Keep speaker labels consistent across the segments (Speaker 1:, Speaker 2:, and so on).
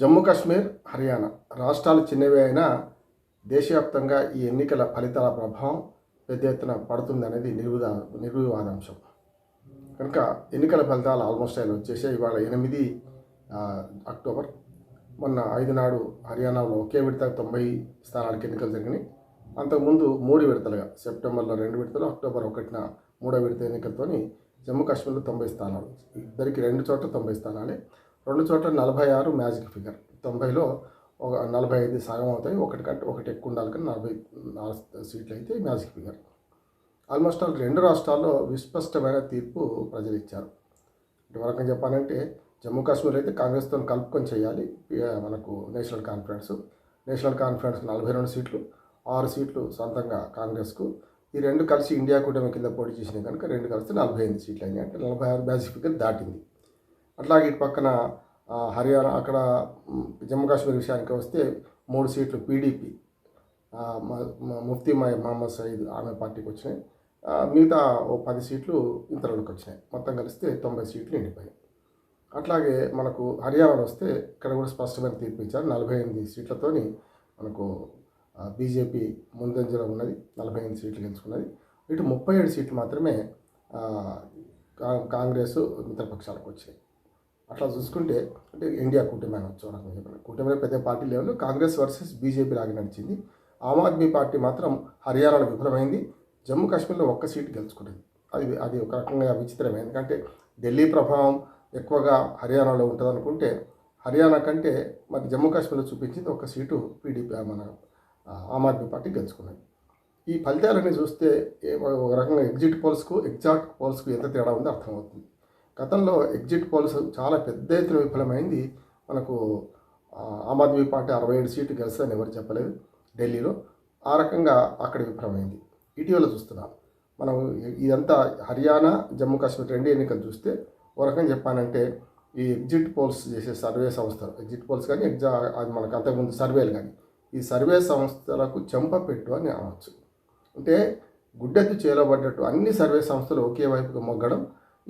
Speaker 1: జమ్మూ కాశ్మీర్ హర్యానా రాష్ట్రాలు చిన్నవి అయినా దేశవ్యాప్తంగా ఈ ఎన్నికల ఫలితాల ప్రభావం పెద్ద ఎత్తున పడుతుంది అనేది నిర్విదా నిర్వివాదాంశం. కనుక ఎన్నికల ఫలితాలు ఆల్మోస్ట్ ఆయన వచ్చేసాయి. ఇవాళ ఎనిమిది అక్టోబర్. మొన్న ఐదు నాడు హర్యానాలో ఒకే విడత తొంభై స్థానాలకు ఎన్నికలు జరిగినాయి. అంతకుముందు మూడు విడతలుగా సెప్టెంబర్లో రెండు విడతలు అక్టోబర్ ఒకటిన మూడో విడత ఎన్నికలతోని జమ్మూ కాశ్మీర్లో తొంభై స్థానాలు. ఇద్దరికి రెండు చోట్ల తొంభై స్థానాలే. రెండు చోట్ల నలభై ఆరు మ్యాజిక్ ఫిగర్. తొంభైలో ఒక నలభై ఐదు సగం అవుతాయి ఒకటి కంటే ఒకటి ఎక్కువ ఉండాలి కానీ నలభై నాలుగు సీట్లు అయితే మ్యాజిక్ ఫిగర్. ఆల్మోస్ట్ ఆల్ రెండు రాష్ట్రాల్లో విస్పష్టమైన తీర్పు ప్రజలు ఇచ్చారు ఇటు చెప్పాలంటే జమ్మూ కాశ్మీర్ అయితే కాంగ్రెస్తో కలుపుకొని చేయాలి. మనకు నేషనల్ కాన్ఫరెన్స్. నేషనల్ కాన్ఫరెన్స్ నలభై రెండు సీట్లు ఆరు సీట్లు సొంతంగా కాంగ్రెస్కు. ఈ రెండు కలిసి ఇండియా కూటమి కింద పోటీ చేసినాయి కనుక రెండు కలిసి నలభై ఎనిమిది సీట్లు అయినాయి. అంటే నలభై ఆరు మ్యాజిక్ ఫిగర్ దాటింది. అట్లాగే ఇటు పక్కన హర్యానా అక్కడ జమ్మూ కాశ్మీర్ విషయానికి వస్తే మూడు సీట్లు పీడీపీ ముఫ్తీ మై మహమ్మద్ సయీద్ ఆమె పార్టీకి వచ్చినాయి. మిగతా ఓ పది సీట్లు ఇతరులకు వచ్చినాయి. మొత్తం కలిస్తే తొంభై సీట్లు ఎండిపోయాయి. అట్లాగే మనకు హర్యానాలో వస్తే ఇక్కడ కూడా స్పష్టమైన తీర్పు ఇచ్చారు. నలభై ఎనిమిది సీట్లతోని మనకు బీజేపీ ముందంజలో ఉన్నది. నలభై ఎనిమిది సీట్లు గెలుచుకున్నది. ఇటు ముప్పై ఏడు సీట్లు మాత్రమే కా- కాంగ్రెస్ మిత్రపక్షాలకు వచ్చాయి అట్లా చూసుకుంటే అంటే ఇండియా కూటమి అనొచ్చు ఒక రకంగా కూటమిలో పెద్ద పార్టీ లేవు కాంగ్రెస్ వర్సెస్ బీజేపీ లాగా నడిచింది. ఆమ్ ఆద్మీ పార్టీ మాత్రం హర్యానాలో విఫలమైంది. జమ్మూ కాశ్మీర్లో ఒక్క సీటు గెలుచుకుంటుంది అది అది ఒక రకంగా విచిత్రమే. ఎందుకంటే ఢిల్లీ ప్రభావం ఎక్కువగా హర్యానాలో ఉంటుంది అనుకుంటే హర్యానా కంటే మరి జమ్మూ కాశ్మీర్లో చూపించింది ఒక సీటు పీడీపీ మన ఆమ్ ఆద్మీ పార్టీ గెలుచుకున్నది. ఈ ఫలితాలన్నీ చూస్తే ఒక రకంగా ఎగ్జిట్ పోల్స్కు ఎగ్జాక్ట్ పోల్స్కు ఎంత తేడా ఉందో అర్థమవుతుంది. గతంలో ఎగ్జిట్ పోల్స్ చాలా పెద్ద ఎత్తున విఫలమైంది. మనకు ఆమ్ ఆద్మీ పార్టీ అరవై ఏడు సీట్లు గెలుస్తుందని ఎవరు చెప్పలేదు. ఢిల్లీలో ఆ రకంగా అక్కడ విఫలమైంది. ఇటీవల చూస్తున్నాం. మనం ఇదంతా హర్యానా జమ్మూ కాశ్మీర్ రెండు ఎన్నికలు చూస్తే ఓ రకంగా చెప్పానంటే ఈ ఎగ్జిట్ పోల్స్ చేసే సర్వే సంస్థలు ఎగ్జిట్ పోల్స్ కానీ ఎగ్జా అది మనకు అంతకుముందు సర్వేలు కానీ ఈ సర్వే సంస్థలకు చెంపపెట్టు అని అనవచ్చు అంటే గుడ్డెత్తు చేయబడ్డట్టు అన్ని సర్వే సంస్థలు ఒకే వైపుగా మొగ్గడం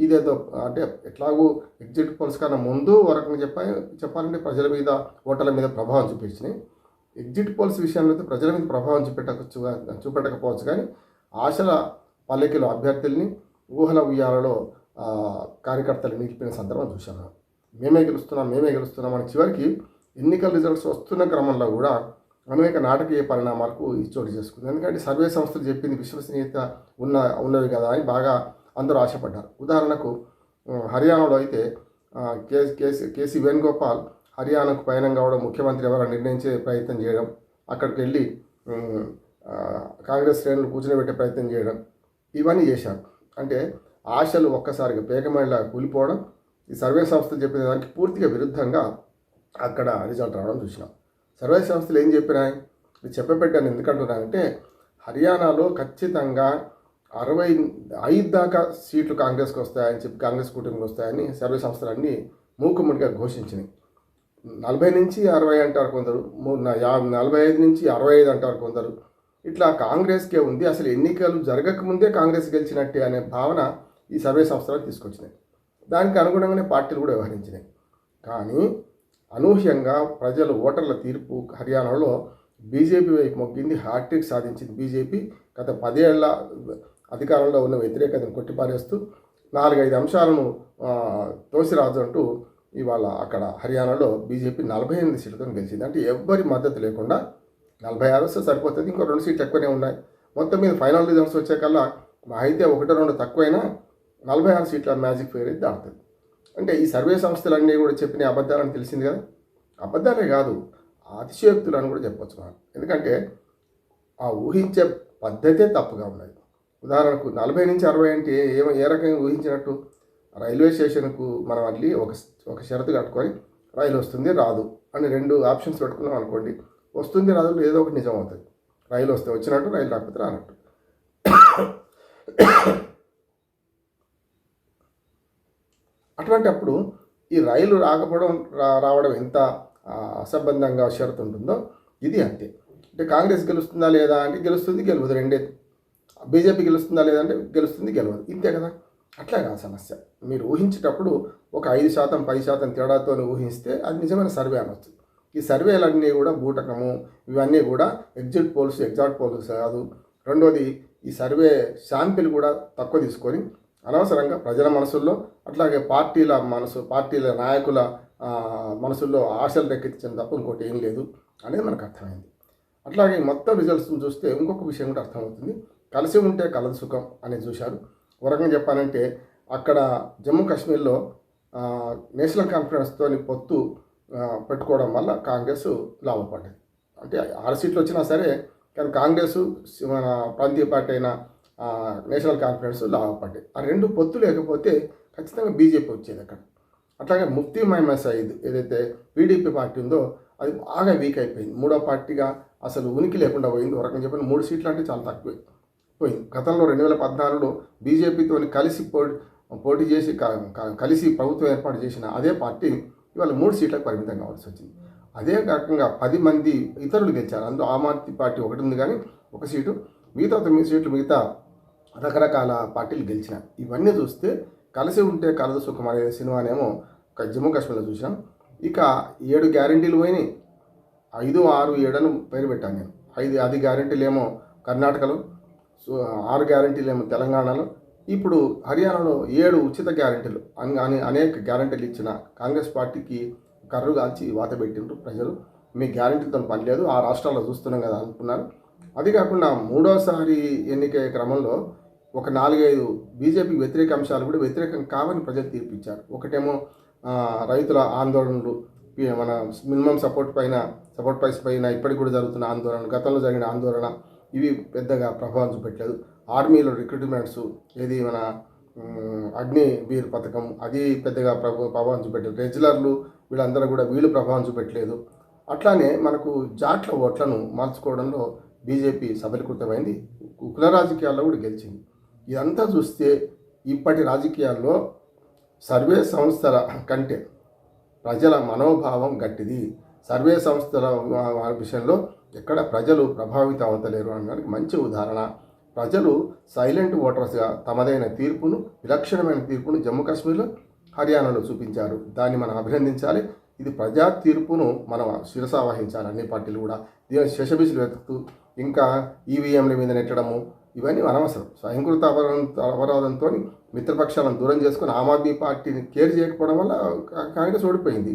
Speaker 1: ఇదేదో అంటే ఎట్లాగూ ఎగ్జిట్ పోల్స్ కన్నా ముందు వరకు చెప్పా చెప్పాలంటే ప్రజల మీద ఓటర్ల మీద ప్రభావం చూపించినాయి. ఎగ్జిట్ పోల్స్ విషయంలో అయితే ప్రజల మీద ప్రభావం చూపెట్టవచ్చు చూపెట్టకపోవచ్చు కానీ ఆశల పల్లెకిలో అభ్యర్థుల్ని ఊహల ఉయ్యాలలో కార్యకర్తలు నిలిపిన సందర్భం చూశాను. మేమే గెలుస్తున్నాం మేమే గెలుస్తున్నాం అని చివరికి ఎన్నికల రిజల్ట్స్ వస్తున్న క్రమంలో కూడా అనేక నాటకీయ పరిణామాలకు ఈ చోటు చేసుకుంది. ఎందుకంటే సర్వే సంస్థలు చెప్పింది విశ్వసనీయత ఉన్న ఉన్నవి కదా అని బాగా అందరూ ఆశపడ్డారు. ఉదాహరణకు హర్యానాలో అయితే కే కేసీ కేసీ వేణుగోపాల్ హర్యానాకు పయనం కావడం ముఖ్యమంత్రి ఎవరో నిర్ణయించే ప్రయత్నం చేయడం అక్కడికి వెళ్ళి కాంగ్రెస్ శ్రేణులు కూర్చోబెట్టే ప్రయత్నం చేయడం ఇవన్నీ చేశారు. అంటే ఆశలు ఒక్కసారిగా పేకమేళ కూలిపోవడం ఈ సర్వే సంస్థలు చెప్పిన దానికి పూర్తిగా విరుద్ధంగా అక్కడ రిజల్ట్ రావడం చూసినాం. సర్వే సంస్థలు ఏం చెప్పినాయి? ఇది చెప్పబెట్టాను ఎందుకంటున్నానంటే హర్యానాలో ఖచ్చితంగా అరవై ఐదు దాకా సీట్లు కాంగ్రెస్కి వస్తాయని చెప్పి కాంగ్రెస్ కూటమికి వస్తాయని సర్వే సంస్థలన్నీ మూకుమ్మడిగా ఘోషించినాయి. నలభై నుంచి అరవై అంటారు కొందరు మూ- నలభై ఐదు నుంచి అరవై ఐదు అంటారు కొందరు. ఇట్లా కాంగ్రెస్కే ఉంది అసలు ఎన్నికలు జరగకముందే కాంగ్రెస్ గెలిచినట్టే అనే భావన ఈ సర్వే సంస్థలకు తీసుకొచ్చినాయి. దానికి అనుగుణంగానే పార్టీలు కూడా వ్యవహరించినాయి. కానీ అనూహ్యంగా ప్రజలు ఓటర్ల తీర్పు హర్యానాలో బీజేపీ వైపు మొగ్గింది హ్యాట్రిక్ సాధించింది బీజేపీ. గత పదేళ్ళ అధికారంలో ఉన్న వ్యతిరేకతను కొట్టిపారేస్తూ నాలుగైదు అంశాలను తోసిరాజు అంటూ ఇవాళ అక్కడ హర్యానాలో బీజేపీ నలభై ఎనిమిది సీట్లతో గెలిచింది. అంటే ఎవ్వరి మద్దతు లేకుండా నలభై ఆరు వస్తే సరిపోతుంది. ఇంకో రెండు సీట్లు ఎక్కువనే ఉన్నాయి. మొత్తం మీద ఫైనల్ రిజల్ట్స్ వచ్చేకల్లా మా అయితే ఒకటో రెండు తక్కువైనా నలభై ఆరు సీట్ల మ్యాజిక్ ఫేర్ అయితే దాటుతుంది. అంటే ఈ సర్వే సంస్థలన్నీ కూడా చెప్పిన అబద్ధాలని తెలిసింది కదా. అబద్ధాలే కాదు అతిశయోక్తులు అని కూడా చెప్పొచ్చు మనం. ఎందుకంటే ఆ ఊహించే పద్ధతే తప్పుగా ఉన్నది. ఉదాహరణకు నలభై నుంచి అరవై అంటే ఏ ఏ రకంగా ఊహించినట్టు రైల్వే స్టేషన్కు మనం వెళ్ళి ఒక ఒక షరతు కట్టుకొని రైలు వస్తుంది రాదు అని రెండు ఆప్షన్స్ పెట్టుకున్నాం అనుకోండి వస్తుంది రాదు ఏదో ఒకటి నిజం అవుతుంది రైలు వస్తే వచ్చినట్టు రైలు రాకపోతే రానట్టు. అటువంటప్పుడు ఈ రైలు రాకపోవడం రా రావడం ఎంత అసంబంధంగా షరతు ఉంటుందో ఇది అంతే. అంటే కాంగ్రెస్ గెలుస్తుందా లేదా అంటే గెలుస్తుంది గెలుపుతుంది రెండే బీజేపీ గెలుస్తుందా లేదంటే గెలుస్తుంది గెలవదు. ఇంతే కదా? అట్లా కాదు సమస్య. మీరు ఊహించేటప్పుడు ఒక ఐదు శాతం పది శాతం తేడాతో ఊహిస్తే అది నిజమైన సర్వే అనొచ్చు. ఈ సర్వేలన్నీ కూడా బూటకము ఇవన్నీ కూడా ఎగ్జిట్ పోల్స్ ఎగ్జాక్ట్ పోల్స్ కాదు. రెండోది ఈ సర్వే శాంపిల్ కూడా తక్కువ తీసుకొని అనవసరంగా ప్రజల మనసుల్లో అట్లాగే పార్టీల మనసు పార్టీల నాయకుల మనసుల్లో ఆశలు రేకెత్తించడం తప్ప ఇంకోటి ఏం లేదు అనేది మనకు అర్థమైంది. అట్లాగే మొత్తం రిజల్ట్స్ని చూస్తే ఇంకొక విషయం కూడా అర్థమవుతుంది. కలిసి ఉంటే కలదు సుఖం అనేది చూశారు. ఒక చెప్పాలంటే అక్కడ జమ్మూ కాశ్మీర్లో నేషనల్ కాన్ఫరెన్స్తో పొత్తు పెట్టుకోవడం వల్ల కాంగ్రెస్ లాభపడ్డది. అంటే ఆరు సీట్లు వచ్చినా సరే కానీ కాంగ్రెస్ మన ప్రాంతీయ పార్టీ అయిన నేషనల్ కాన్ఫరెన్స్ లాభపడ్డాయి ఆ రెండు పొత్తు లేకపోతే ఖచ్చితంగా బీజేపీ వచ్చేది అక్కడ. అట్లాగే ముఫ్తీ మహమ్మద్ సయీద్ ఏదైతే పీడీపీ పార్టీ ఉందో అది బాగా వీక్ అయిపోయింది. మూడో పార్టీగా అసలు ఉనికి లేకుండా పోయింది. ఒక రకంగా చెప్పిన మూడు సీట్లు అంటే చాలా తక్కువే. పోయింది గతంలో రెండు వేల పద్నాలుగులో బీజేపీతో కలిసి పోటీ పోటీ చేసి కలిసి ప్రభుత్వం ఏర్పాటు చేసిన అదే పార్టీ ఇవాళ మూడు సీట్లకు పరిమితం కావాల్సి వచ్చింది. అదే రకంగా పది మంది ఇతరులు గెలిచారు. అందులో ఆమ్ ఆద్మీ పార్టీ ఒకటి ఉంది కానీ ఒక సీటు మిగతా తొమ్మిది సీట్లు మిగతా రకరకాల పార్టీలు గెలిచిన ఇవన్నీ చూస్తే కలిసి ఉంటే కలద సుఖం అనే సినిమానేమో ఒక జమ్మూ కాశ్మీర్లో చూసాం ఇక ఏడు గ్యారంటీలు పోయినాయి. ఐదు ఆరు ఏడను పేరు పెట్టాను నేను. ఐదు అది గ్యారంటీలు ఏమో కర్ణాటకలో సో ఆరు గ్యారంటీలు ఏమో తెలంగాణలో. ఇప్పుడు హర్యానాలో ఏడు ఉచిత గ్యారంటీలు. అని అనేక గ్యారంటీలు ఇచ్చిన కాంగ్రెస్ పార్టీకి కర్రు కాల్చి వాత పెట్టిండ్రు ప్రజలు. మీ గ్యారంటీతో పని లేదు. ఆ రాష్ట్రాల్లో చూస్తున్నాం కదా అనుకున్నారు. అది కాకుండా మూడోసారి ఎన్నిక క్రమంలో ఒక నాలుగైదు బీజేపీ వ్యతిరేక అంశాలు కూడా వ్యతిరేకం కావని ప్రజలు తీర్పిచ్చారు. ఒకటేమో రైతుల ఆందోళనలు మన మినిమం సపోర్ట్ పైన సపోర్ట్ ప్రైస్ పైన ఇప్పటికి కూడా జరుగుతున్న ఆందోళన గతంలో జరిగిన ఆందోళన ఇవి పెద్దగా ప్రభావం చూపెట్టలేదు. ఆర్మీలో రిక్రూట్మెంట్స్ ఏది మన అగ్నివీర్ అగ్ని పథకం అది పెద్దగా ప్రభు ప్రభావం చూపెట్టలేదు. రెగ్యులర్లు వీళ్ళందరూ కూడా వీళ్ళు ప్రభావం చూపెట్టలేదు. అట్లానే మనకు జాట్ల ఓట్లను మార్చుకోవడంలో బీజేపీ సఫలీకృతమైంది. కుల రాజకీయాల్లో కూడా గెలిచింది. ఇదంతా చూస్తే ఇప్పటి రాజకీయాల్లో సర్వే సంస్థల కంటే ప్రజల మనోభావం గట్టిది. సర్వే సంస్థల విషయంలో ఎక్కడ ప్రజలు ప్రభావితం అవతలేరు అనడానికి మంచి ఉదాహరణ. ప్రజలు సైలెంట్ ఓటర్స్గా తమదైన తీర్పును విలక్షణమైన తీర్పును జమ్మూ కాశ్మీర్లో హర్యానాలో చూపించారు. దాన్ని మనం అభినందించాలి. ఇది ప్రజా తీర్పును మనం శిరస వహించాలి అన్ని పార్టీలు కూడా. దీని శశబిసులు వెతుకుతూ ఇంకా ఈవీఎంల మీద నెట్టడము ఇవన్నీ అనవసరం. స్వయంకృత అపరాధంతో మిత్రపక్షాలను దూరం చేసుకుని ఆమ్ ఆద్మీ పార్టీని కేర్ చేయకపోవడం వల్ల కాంగ్రెస్ ఓడిపోయింది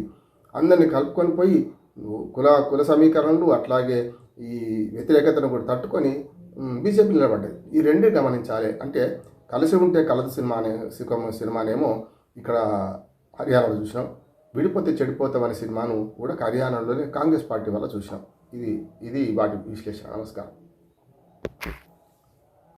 Speaker 1: అందరినీ కలుపుకొని పోయి కుల కుల సమీకరణలు అట్లాగే ఈ వ్యతిరేకతను కూడా తట్టుకొని బీజేపీ నిలబడ్డది. ఈ రెండు గమనించాలి. అంటే కలిసి ఉంటే కలదు సినిమా అనే సినిమానేమో ఇక్కడ హర్యానాలో చూసినాం. విడిపోతే చెడిపోతామనే సినిమాను కూడా హర్యానాలోనే కాంగ్రెస్ పార్టీ వల్ల చూసినాం. ఇది ఇది వాటి విశ్లేషణ. నమస్కారం.